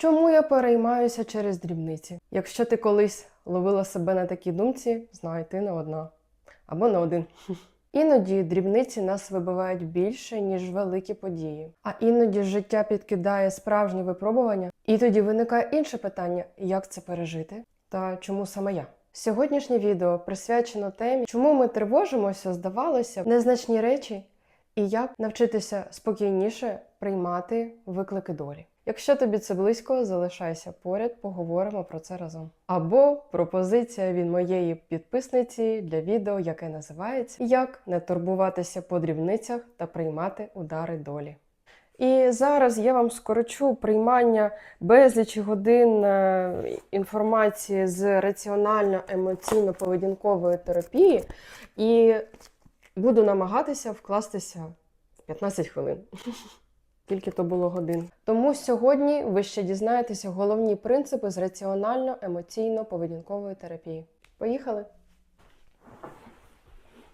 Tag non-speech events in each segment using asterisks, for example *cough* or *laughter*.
Чому я переймаюся через дрібниці? Якщо ти колись ловила себе на такій думці, знай, ти не одна або не один. *laughs* Іноді дрібниці нас вибивають більше, ніж великі події. А іноді життя підкидає справжні випробування, і тоді виникає інше питання: як це пережити? Та чому саме я? Сьогоднішнє відео присвячено темі, чому ми тривожимося, здавалося, незначні речі, і як навчитися спокійніше приймати виклики долі. Якщо тобі це близько, залишайся поряд, поговоримо про це разом. Або пропозиція від моєї підписниці для відео, яке називається Як не турбуватися по дрібницях та приймати удари долі. І зараз я вам скорочу приймання безлічі годин е, інформації з раціонально-емоційно-поведінкової терапії і буду намагатися вкластися в 15 хвилин. Скільки то було годин. Тому сьогодні ви ще дізнаєтеся головні принципи з раціонально-емоційно-поведінкової терапії. Поїхали!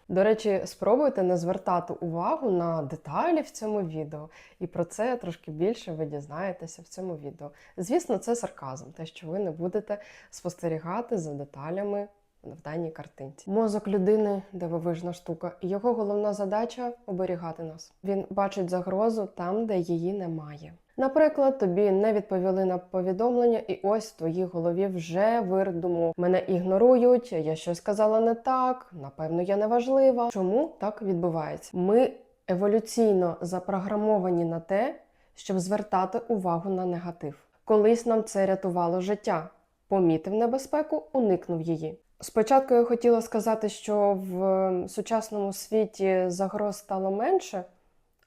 До речі, спробуйте не звертати увагу на деталі в цьому відео, і про це трошки більше ви дізнаєтеся в цьому відео. Звісно, це сарказм, те, що ви не будете спостерігати за деталями в даній картинці. Мозок людини дивовижна штука, і його головна задача оберігати нас. Він бачить загрозу там, де її немає. Наприклад, тобі не відповіли на повідомлення, і ось в твоїй голові вже вир думок. Мене ігнорують, я щось сказала не так, напевно, я не важлива. Чому так відбувається? Ми еволюційно запрограмовані на те, щоб звертати увагу на негатив. Колись нам це рятувало життя. Помітив небезпеку, уникнув її. Спочатку я хотіла сказати, що в сучасному світі загроз стало менше,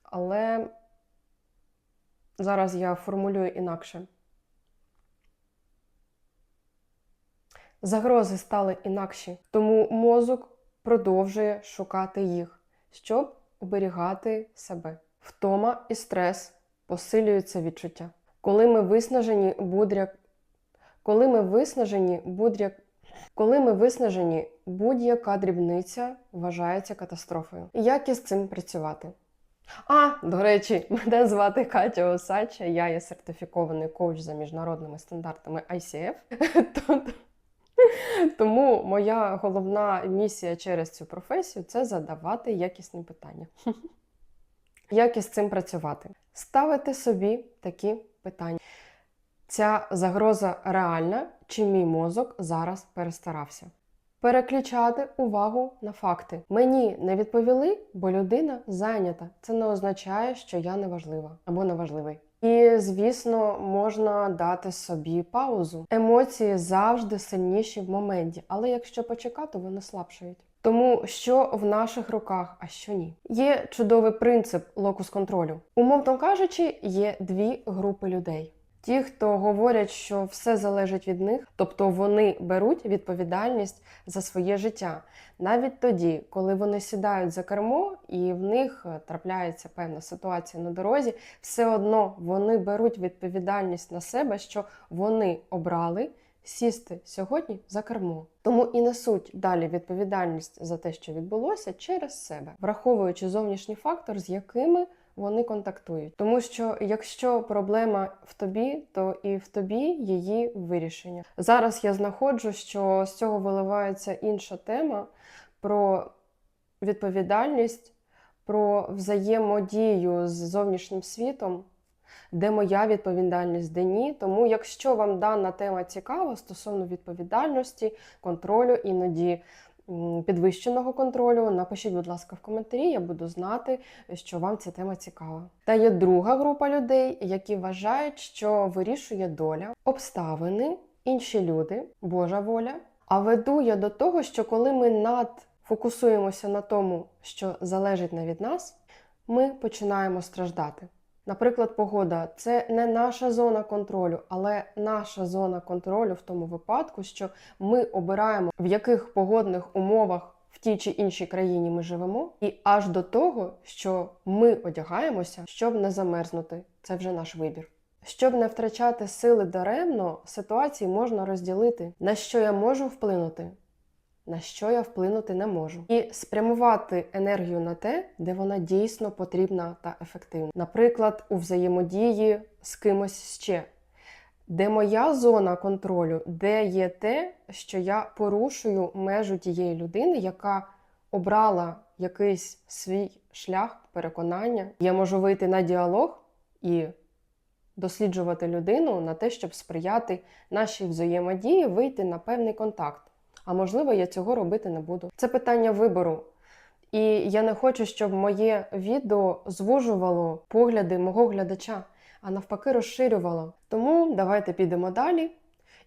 але зараз я формулюю інакше. Загрози стали інакші, тому мозок продовжує шукати їх, щоб оберігати себе. Втома і стрес посилюються відчуття. Коли ми виснажені, будь-як коли ми виснажені, будь-як коли ми виснажені, будь-яка дрібниця вважається катастрофою. Як із цим працювати? А, до речі, *laughs* мене звати Катя Осача, я є сертифікований коуч за міжнародними стандартами ICF. *laughs* Тому моя головна місія через цю професію це задавати якісні питання. *laughs* Як із цим працювати? Ставити собі такі питання. Ця загроза реальна, чи мій мозок зараз перестарався. Переключати увагу на факти. Мені не відповіли, бо людина зайнята. Це не означає, що я не важлива або не важливий. І, звісно, можна дати собі паузу. Емоції завжди сильніші в моменті, але якщо почекати, вони слабшають. Тому що в наших руках, а що ні. Є чудовий принцип локус контролю. Умовно кажучи, є дві групи людей. Ті, хто говорять, що все залежить від них, тобто вони беруть відповідальність за своє життя, навіть тоді, коли вони сідають за кермо і в них е, трапляється певна ситуація на дорозі, все одно вони беруть відповідальність на себе, що вони обрали сісти сьогодні за кермо. Тому і несуть далі відповідальність за те, що відбулося, через себе, враховуючи зовнішній фактор, з якими вони контактують. Тому що якщо проблема в тобі, то і в тобі її вирішення. Зараз я знаходжу, що з цього виливається інша тема про відповідальність, про взаємодію з зовнішнім світом. Де моя відповідальність, де ні. Тому, якщо вам дана тема цікава стосовно відповідальності, контролю, іноді підвищеного контролю, напишіть, будь ласка, в коментарі, я буду знати, що вам ця тема цікава. Та є друга група людей, які вважають, що вирішує доля, обставини, інші люди, Божа воля. А веду я до того, що коли ми надфокусуємося на тому, що залежить не від нас, ми починаємо страждати. Наприклад, погода це не наша зона контролю, але наша зона контролю в тому випадку, що ми обираємо, в яких погодних умовах в тій чи іншій країні ми живемо, і аж до того, що ми одягаємося, щоб не замерзнути. Це вже наш вибір. Щоб не втрачати сили даремно, ситуації можна розділити, на що я можу вплинути, на що я вплинути не можу, і спрямувати енергію на те, де вона дійсно потрібна та ефективна. Наприклад, у взаємодії з кимось ще. де моя зона контролю, де є те, що я порушую межу тієї людини, яка обрала якийсь свій шлях переконання. Я можу вийти на діалог і досліджувати людину на те, щоб сприяти нашій взаємодії, вийти на певний контакт. А можливо, я цього робити не буду. Це питання вибору. І я не хочу, щоб моє відео звужувало погляди мого глядача, а навпаки, розширювало. Тому давайте підемо далі.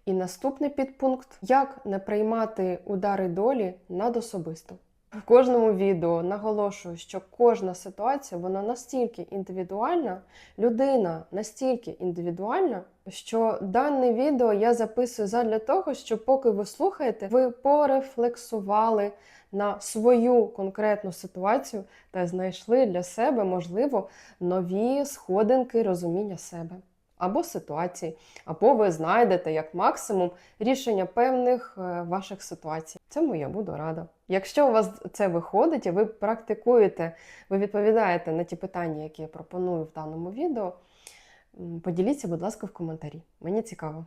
І наступний підпункт: як не приймати удари долі над особисто. В кожному відео наголошую, що кожна ситуація вона настільки індивідуальна, людина настільки індивідуальна, що дане відео я записую задля того, щоб поки ви слухаєте, ви порефлексували на свою конкретну ситуацію та знайшли для себе, можливо, нові сходинки розуміння себе або ситуації, або ви знайдете як максимум рішення певних е, ваших ситуацій. Цьому я буду рада. Якщо у вас це виходить, і ви практикуєте, ви відповідаєте на ті питання, які я пропоную в даному відео, поділіться, будь ласка, в коментарі. Мені цікаво.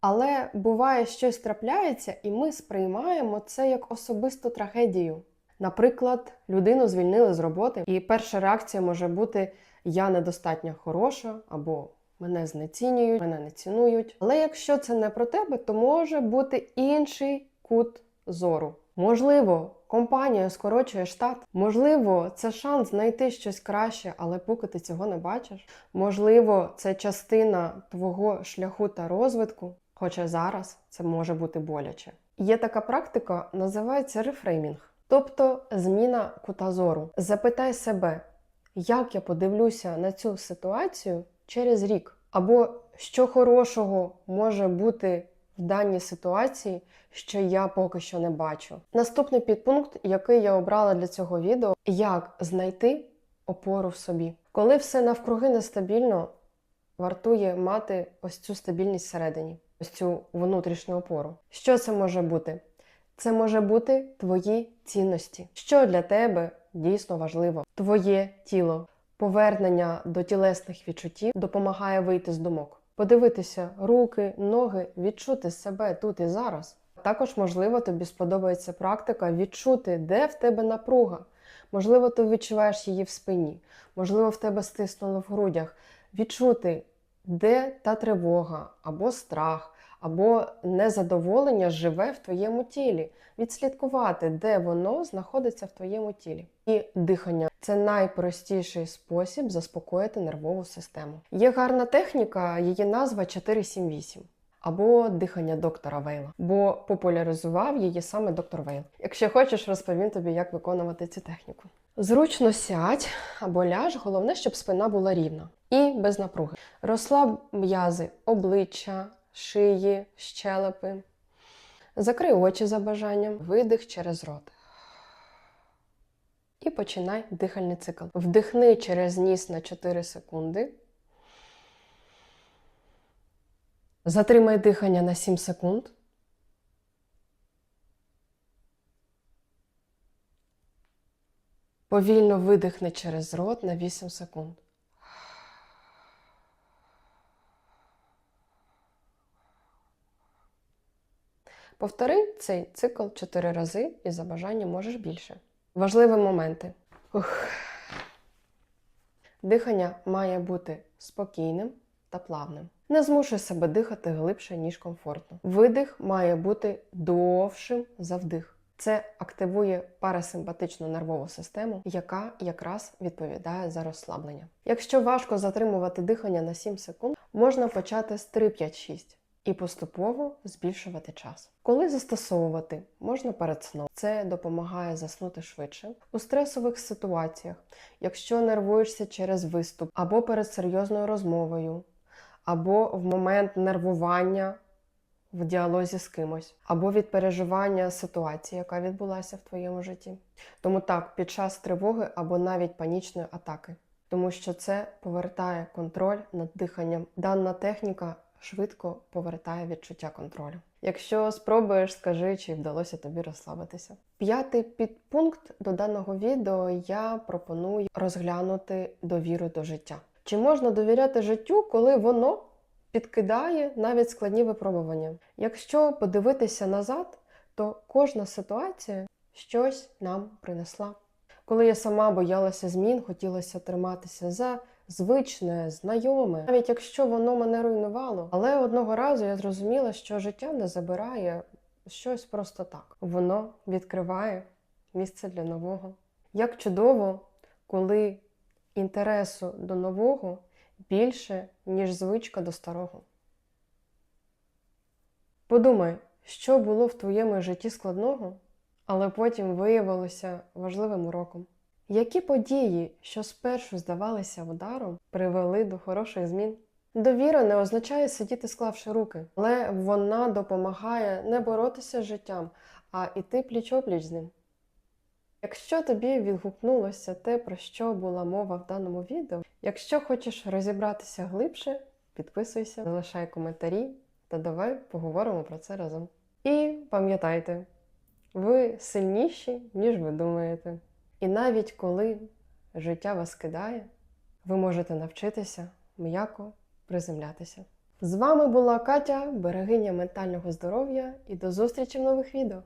Але буває, щось трапляється, і ми сприймаємо це як особисту трагедію. Наприклад, людину звільнили з роботи, і перша реакція може бути я недостатньо хороша або мене знецінюють, мене не цінують. Але якщо це не про тебе, то може бути інший кут зору. Можливо, компанія скорочує штат. Можливо, це шанс знайти щось краще, але поки ти цього не бачиш. Можливо, це частина твого шляху та розвитку, хоча зараз це може бути боляче. Є така практика, називається рефреймінг, тобто зміна кута зору. Запитай себе, як я подивлюся на цю ситуацію через рік, або що хорошого може бути в даній ситуації, що я поки що не бачу. Наступний підпункт, який я обрала для цього відео, як знайти опору в собі. Коли все навкруги нестабільно, вартує мати ось цю стабільність всередині, ось цю внутрішню опору. Що це може бути? Це може бути твої цінності. Що для тебе дійсно важливо? Твоє тіло. Повернення до тілесних відчуттів допомагає вийти з думок, подивитися руки, ноги, відчути себе тут і зараз. Також, можливо, тобі сподобається практика відчути, де в тебе напруга. Можливо, ти відчуваєш її в спині, можливо, в тебе стиснуло в грудях. Відчути, де та тривога, або страх, або незадоволення живе в твоєму тілі. Відслідкувати, де воно знаходиться в твоєму тілі. І дихання це найпростіший спосіб заспокоїти нервову систему. Є гарна техніка, її назва 478 або дихання доктора Вейла, бо популяризував її саме доктор Вейл. Якщо хочеш, розповім тобі, як виконувати цю техніку. Зручно сядь або ляж, головне, щоб спина була рівна і без напруги. Розслаб м'язи обличчя, шиї, щелепи. Закрий очі за бажанням, видих через рот. І починай дихальний цикл. Вдихни через ніс на 4 секунди. Затримай дихання на 7 секунд. Повільно видихни через рот на 8 секунд. Повтори цей цикл 4 рази і за бажанням можеш більше. Важливі моменти. Ух. Дихання має бути спокійним та плавним. Не змушуй себе дихати глибше, ніж комфортно. Видих має бути довшим за вдих. Це активує парасимпатичну нервову систему, яка якраз відповідає за розслаблення. Якщо важко затримувати дихання на 7 секунд, можна почати з 3-5-6 і поступово збільшувати час. Коли застосовувати, можна перед сном. Це допомагає заснути швидше. У стресових ситуаціях, якщо нервуєшся через виступ або перед серйозною розмовою, або в момент нервування в діалозі з кимось, або від переживання ситуації, яка відбулася в твоєму житті. Тому так, під час тривоги або навіть панічної атаки, тому що це повертає контроль над диханням. Дана техніка швидко повертає відчуття контролю. Якщо спробуєш, скажи, чи вдалося тобі розслабитися. П'ятий підпункт до даного відео я пропоную розглянути довіру до життя. Чи можна довіряти життю, коли воно підкидає навіть складні випробування. Якщо подивитися назад, то кожна ситуація щось нам принесла. Коли я сама боялася змін, хотілося триматися за звичне, знайоме, навіть якщо воно мене руйнувало. Але одного разу я зрозуміла, що життя не забирає щось просто так. Воно відкриває місце для нового. Як чудово, коли інтересу до нового більше, ніж звичка до старого. Подумай, що було в твоєму житті складного, але потім виявилося важливим уроком. Які події, що спершу здавалися ударом, привели до хороших змін? Довіра не означає сидіти склавши руки, але вона допомагає не боротися з життям, а йти пліч-опліч з ним. Якщо тобі відгукнулося те, про що була мова в даному відео, якщо хочеш розібратися глибше, підписуйся, залишай коментарі та давай поговоримо про це разом. І пам'ятайте, ви сильніші, ніж ви думаєте. І навіть коли життя вас кидає, ви можете навчитися м'яко приземлятися. З вами була Катя, берегиня ментального здоров'я, і до зустрічі в нових відео!